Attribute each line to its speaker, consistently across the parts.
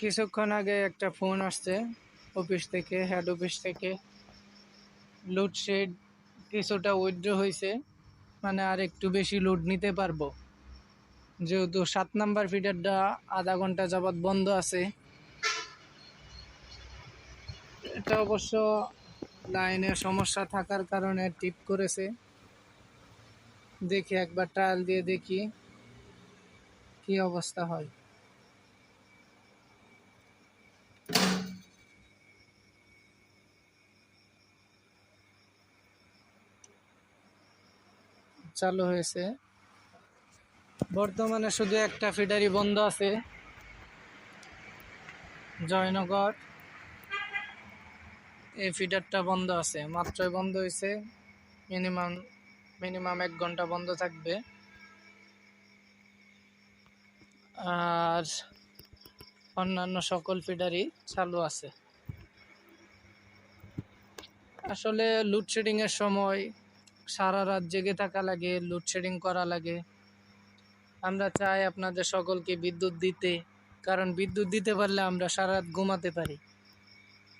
Speaker 1: কিছুক্ষণ আগে একটা ফোন আসছে অফিস থেকে হেড অফিস থেকে। লোডশেড কিছুটা উইথড্র হয়েছে মানে আর একটু বেশি লোড নিতে পারব। যেহেতু সাত নাম্বার ফিডারটা আধা ঘণ্টা যাবৎ বন্ধ আছে। এটা অবশ্য লাইনের সমস্যা থাকার কারণে টিপ করেছে। দেখি একবার ট্রায়াল দিয়ে দেখি কি অবস্থা হয়। চালু হয়েছে। বর্তমানে শুধু একটা ফিডারি বন্ধ আছে। জয়নগর। এই ফিডারটা বন্ধ আছে। মাত্রই বন্ধ হয়েছে। মিনিমাম মিনিমাম এক ঘণ্টা বন্ধ থাকবে। আর অন্যান্য সকল ফিডারই চালু আছে। আসলে লোডশেডিং এর সময় সারা রাত জেগে থাকা লাগে লোডশেডিং করা লাগে। আমরা চাই আপনাদের সকলকে বিদ্যুৎ দিতে, কারণ বিদ্যুৎ দিতে পারলে আমরা সারা রাত ঘুমাতে পারি।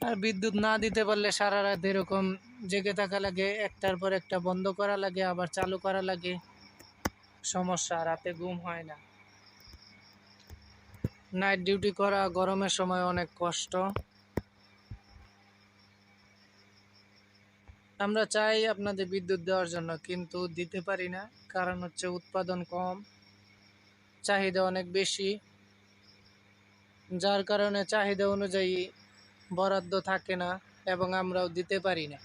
Speaker 1: আর বিদ্যুৎ না দিতে পারলে সারা রাত এরকম জেগে থাকা লাগে, একটার পর একটা বন্ধ করা লাগে, আবার চালু করা লাগে। সমস্যা, রাতে ঘুম হয় না। নাইট ডিউটি করা গরমের সময় অনেক কষ্ট। আমরা চাই আপনাদের বিদ্যুৎ দেওয়ার জন্য, কিন্তু দিতে পারি না, কারণ হচ্ছে উৎপাদন কম, চাহিদা অনেক বেশি। যার কারণে চাহিদা অনুযায়ী বরাদ্দ থাকে না এবং আমরাও দিতে পারি না।